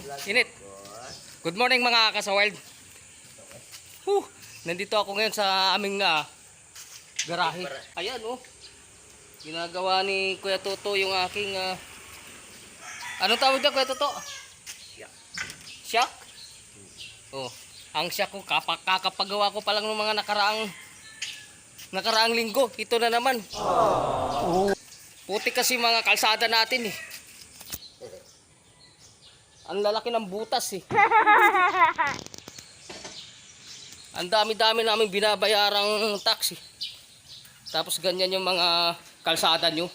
Init. Good morning mga kasawild. Huh, nandito ako ngayon sa aming ah, garahe. Ayan oh. Ginagawa ni Kuya Toto yung aking ah, Anong tawag niya Kuya Toto? Siyak. Siyak? Oh, ang siyak ko kakapagawa ko pa lang ng mga nakaraang nakaraang linggo. Ito na naman. Puti kasi mga kalsada natin eh. Ang lalaki ng butas eh. Ang dami-dami namin binabayarang taxi. Tapos ganyan yung mga kalsada nyo.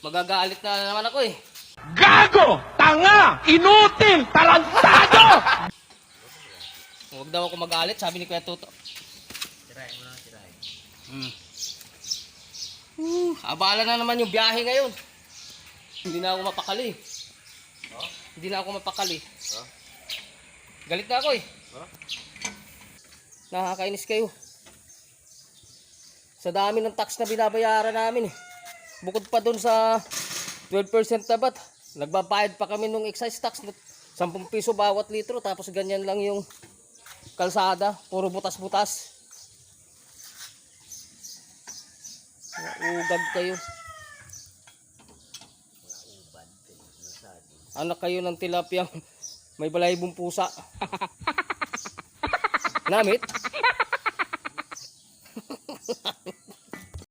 Magagalit na naman ako eh. Gago! Tanga! Inutil! Tarantado! Huwag daw ako magalit, sabi ni Kuya Toto. Tirahin mo lang, tirahin. Hmm. Uh, abala na naman yung biyahe ngayon. Hindi na ako mapakali. Oh? Hindi na ako mapakali. Oh? Galit na ako eh. Oh? Nakakainis kayo. Sa dami ng tax na binabayaran namin eh. Bukod pa dun sa 12% na bat, nagbabayad pa kami ng excise tax na 10 piso bawat litro tapos ganyan lang yung kalsada, puro butas-butas. Ugad kayo. Anak kayo ng tilapiyang may balaybong pusa. Namit?